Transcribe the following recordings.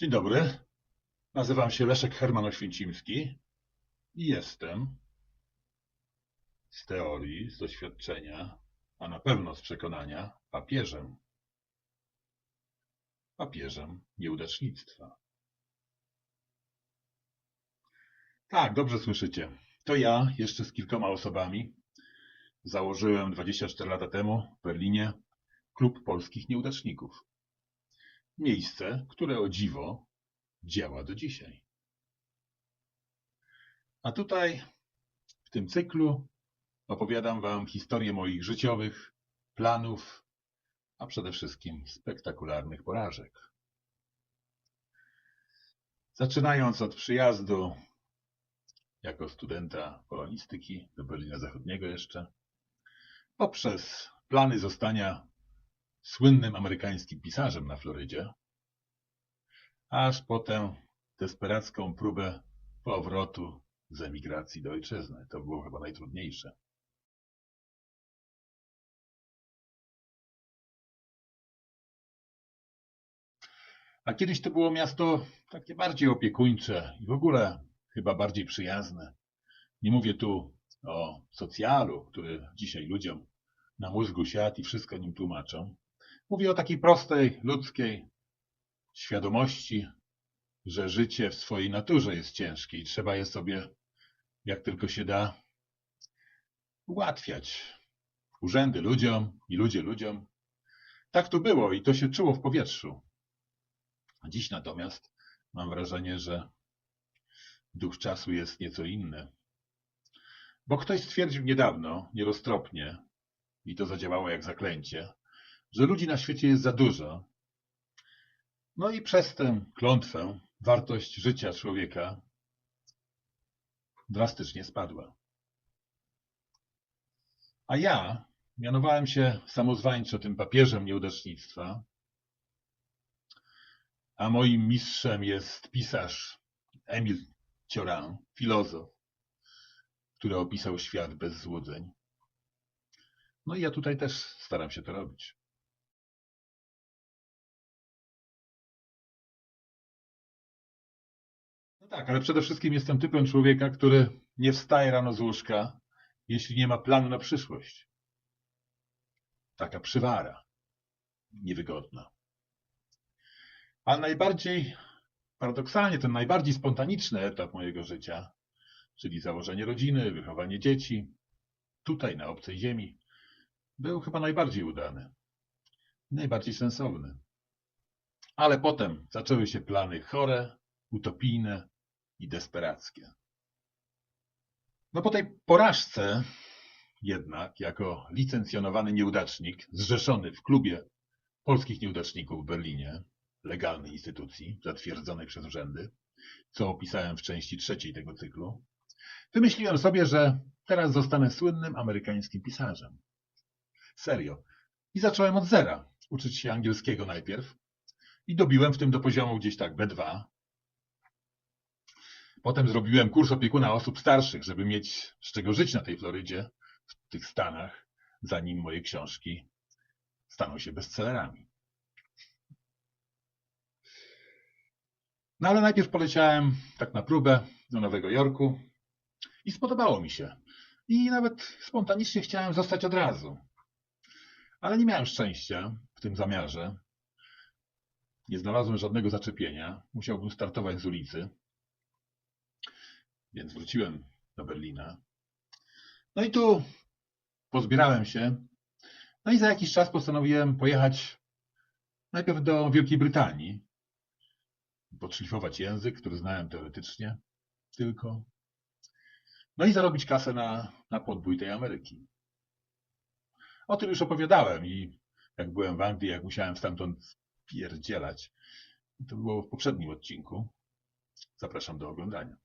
Dzień dobry. Nazywam się Leszek Herman Oświęcimski i jestem z teorii, z doświadczenia, a na pewno z przekonania papieżem. Papieżem nieudacznictwa. Tak, dobrze słyszycie. To ja, jeszcze z kilkoma osobami, założyłem 24 lata temu w Berlinie Klub Polskich Nieudaczników. Miejsce, które o dziwo działa do dzisiaj. A tutaj, w tym cyklu, opowiadam Wam historię moich życiowych planów, a przede wszystkim spektakularnych porażek. Zaczynając od przyjazdu jako studenta polonistyki do Berlina Zachodniego jeszcze, poprzez plany zostania słynnym amerykańskim pisarzem na Florydzie, aż potem desperacką próbę powrotu z emigracji do ojczyzny. To było chyba najtrudniejsze. A kiedyś to było miasto takie bardziej opiekuńcze i w ogóle chyba bardziej przyjazne. Nie mówię tu o socjalu, który dzisiaj ludziom na mózgu siadł i wszystko nim tłumaczą. Mówię o takiej prostej, ludzkiej świadomości, że życie w swojej naturze jest ciężkie i trzeba je sobie, jak tylko się da, ułatwiać. Urzędy ludziom i ludzie ludziom. Tak to było i to się czuło w powietrzu. Dziś natomiast mam wrażenie, że duch czasu jest nieco inny. Bo ktoś stwierdził niedawno, nieroztropnie, i to zadziałało jak zaklęcie, że ludzi na świecie jest za dużo. No i przez tę klątwę wartość życia człowieka drastycznie spadła. A ja mianowałem się samozwańczo tym papieżem nieudacznictwa, a moim mistrzem jest pisarz Emil Cioran, filozof, który opisał świat bez złudzeń. No i ja tutaj też staram się to robić. Tak, ale przede wszystkim jestem typem człowieka, który nie wstaje rano z łóżka, jeśli nie ma planu na przyszłość. Taka przywara. Niewygodna. A najbardziej, paradoksalnie, ten najbardziej spontaniczny etap mojego życia, czyli założenie rodziny, wychowanie dzieci, tutaj na obcej ziemi, był chyba najbardziej udany. Najbardziej sensowny. Ale potem zaczęły się plany chore, utopijne i desperackie. No po tej porażce jednak, jako licencjonowany nieudacznik, zrzeszony w klubie polskich nieudaczników w Berlinie, legalnej instytucji, zatwierdzonej przez urzędy, co opisałem w części trzeciej tego cyklu, wymyśliłem sobie, że teraz zostanę słynnym amerykańskim pisarzem. Serio. I zacząłem od zera. Uczyć się angielskiego najpierw. I dobiłem w tym do poziomu gdzieś tak B2. Potem zrobiłem kurs opiekuna osób starszych, żeby mieć z czego żyć na tej Florydzie, w tych Stanach, zanim moje książki staną się bestsellerami. No ale najpierw poleciałem tak na próbę do Nowego Jorku i spodobało mi się. I nawet spontanicznie chciałem zostać od razu. Ale nie miałem szczęścia w tym zamiarze. Nie znalazłem żadnego zaczepienia. Musiałbym startować z ulicy. Więc wróciłem do Berlina. No i tu pozbierałem się. No i za jakiś czas postanowiłem pojechać najpierw do Wielkiej Brytanii. Podszlifować język, który znałem teoretycznie tylko. No i zarobić kasę na, na podbój tej Ameryki. O tym już opowiadałem i jak byłem w Anglii, jak musiałem stamtąd pierdzielać. To było w poprzednim odcinku. Zapraszam do oglądania.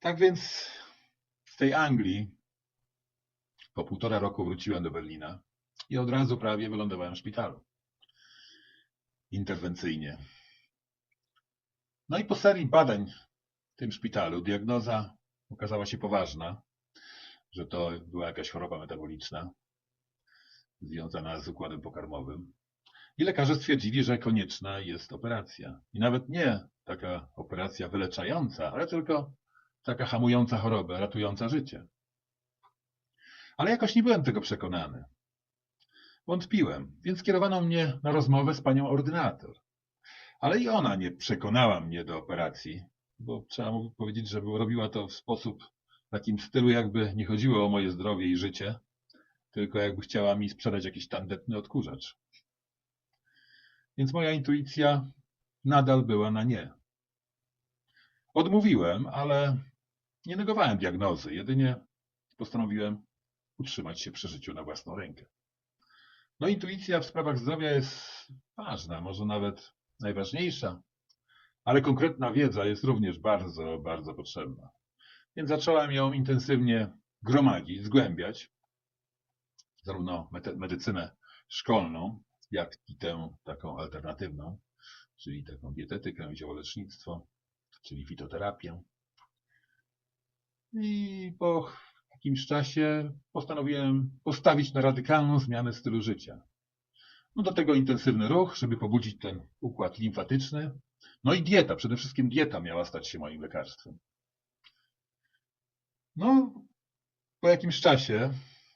Tak więc z tej Anglii po półtora roku wróciłem do Berlina i od razu prawie wylądowałem w szpitalu. Interwencyjnie. No i po serii badań w tym szpitalu diagnoza okazała się poważna. że to była jakaś choroba metaboliczna związana z układem pokarmowym. I lekarze stwierdzili, że konieczna jest operacja. I nawet nie taka operacja wyleczająca, ale tylko taka hamująca chorobę, ratująca życie. Ale jakoś nie byłem tego przekonany. Wątpiłem, więc kierowano mnie na rozmowę z panią ordynator. Ale i ona nie przekonała mnie do operacji, bo trzeba mu powiedzieć, że robiła to w sposób w takim stylu, jakby nie chodziło o moje zdrowie i życie, tylko jakby chciała mi sprzedać jakiś tandetny odkurzacz. Więc moja intuicja nadal była na nie. Odmówiłem, ale nie negowałem diagnozy, jedynie postanowiłem utrzymać się przy życiu na własną rękę. No intuicja w sprawach zdrowia jest ważna, może nawet najważniejsza, ale konkretna wiedza jest również bardzo, bardzo potrzebna. Więc zacząłem ją intensywnie gromadzić, zgłębiać, zarówno medycynę szkolną, jak i tę taką alternatywną, czyli taką dietetykę, ziołolecznictwo, czyli fitoterapię. I po jakimś czasie postanowiłem postawić na radykalną zmianę stylu życia. No do tego intensywny ruch, żeby pobudzić ten układ limfatyczny. No i dieta, przede wszystkim dieta miała stać się moim lekarstwem. No, po jakimś czasie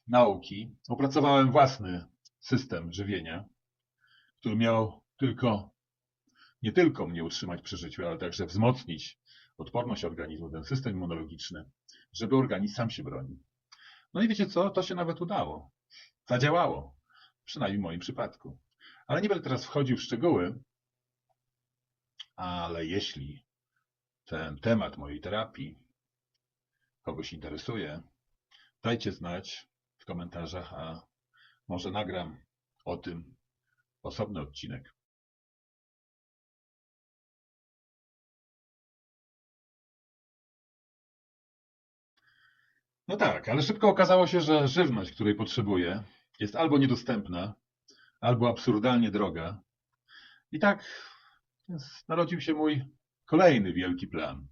nauki opracowałem własny system żywienia, który miał tylko, nie tylko mnie utrzymać przy życiu, ale także wzmocnić odporność organizmu, ten system immunologiczny, żeby organizm sam się bronił. No i wiecie co? To się nawet udało. Zadziałało. Przynajmniej w moim przypadku. Ale nie będę teraz wchodził w szczegóły, ale jeśli ten temat mojej terapii kogoś interesuje, dajcie znać w komentarzach, a może nagram o tym osobny odcinek. No tak, ale szybko okazało się, że żywność, której potrzebuję, jest albo niedostępna, albo absurdalnie droga. I tak narodził się mój kolejny wielki plan.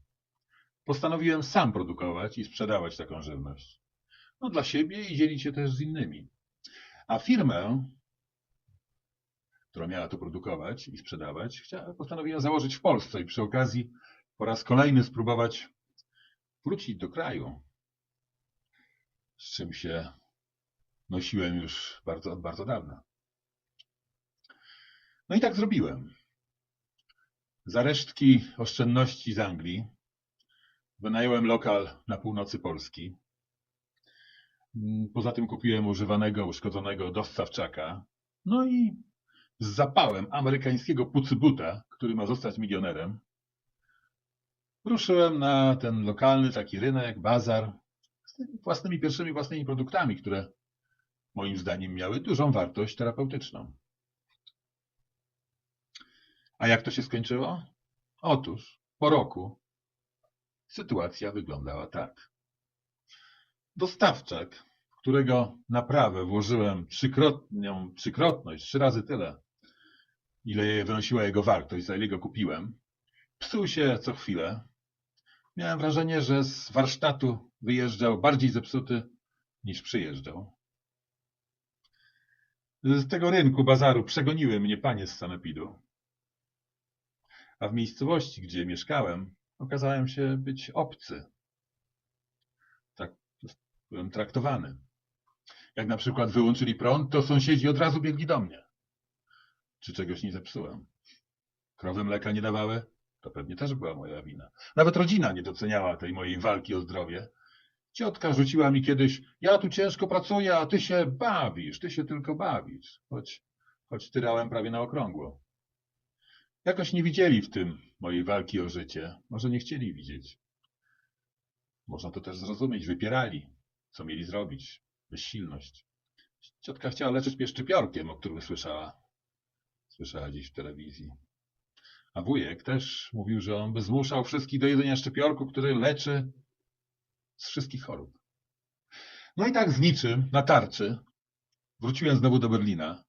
Postanowiłem sam produkować i sprzedawać taką żywność. No dla siebie i dzielić się też z innymi. A firmę, która miała to produkować i sprzedawać, postanowiłem założyć w Polsce i przy okazji po raz kolejny spróbować wrócić do kraju, z czym się nosiłem już bardzo, od bardzo dawna. No i tak zrobiłem. Za resztki oszczędności z Anglii wynająłem lokal na północy Polski. Poza tym kupiłem używanego, uszkodzonego dostawczaka. No i z zapałem amerykańskiego pucybuta, który ma zostać milionerem, ruszyłem na ten lokalny taki rynek, bazar własnymi pierwszymi własnymi produktami, które moim zdaniem miały dużą wartość terapeutyczną. A jak to się skończyło? Otóż po roku sytuacja wyglądała tak. Dostawczak, którego naprawę włożyłem trzykrotną, trzykrotność, trzy razy tyle, ile wynosiła jego wartość, za ile go kupiłem, psuł się co chwilę. Miałem wrażenie, że z warsztatu wyjeżdżał bardziej zepsuty niż przyjeżdżał. Z tego rynku, bazaru przegoniły mnie panie z sanepidu. A w miejscowości, gdzie mieszkałem, okazałem się być obcy. Tak byłem traktowany. Jak na przykład wyłączyli prąd, to sąsiedzi od razu biegli do mnie. Czy czegoś nie zepsułem? Krowy mleka nie dawały? To pewnie też była moja wina. Nawet rodzina nie doceniała tej mojej walki o zdrowie. Ciotka rzuciła mi kiedyś, ja tu ciężko pracuję, a ty się bawisz, ty się tylko bawisz. Choć, choć tyrałem prawie na okrągło. Jakoś nie widzieli w tym mojej walki o życie. Może nie chcieli widzieć. Można to też zrozumieć. Wypierali, co mieli zrobić. Bezsilność. Ciotka chciała leczyć mnie szczypiorkiem, o którym słyszała. Słyszała dziś w telewizji. A wujek też mówił, że on by zmuszał wszystkich do jedzenia szczypiorku, który leczy z wszystkich chorób. No i tak z niczym, na tarczy, wróciłem znowu do Berlina.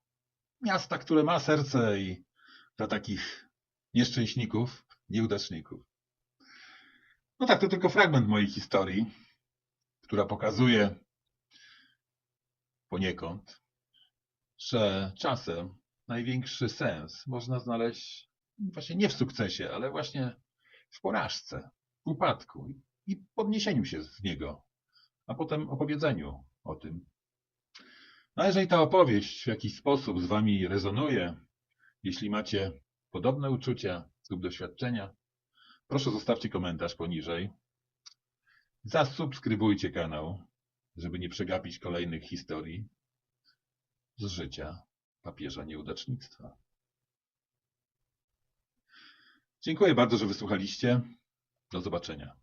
Miasta, które ma serce i dla takich nieszczęśników, nieudaczników. No tak, to tylko fragment mojej historii, która pokazuje, poniekąd, że czasem największy sens można znaleźć właśnie nie w sukcesie, ale właśnie w porażce, w upadku i podniesieniu się z niego, a potem opowiedzeniu o tym. No jeżeli ta opowieść w jakiś sposób z Wami rezonuje, jeśli macie podobne uczucia lub doświadczenia, proszę zostawcie komentarz poniżej. Zasubskrybujcie kanał, żeby nie przegapić kolejnych historii z życia papieża nieudacznictwa. Dziękuję bardzo, że wysłuchaliście. Do zobaczenia.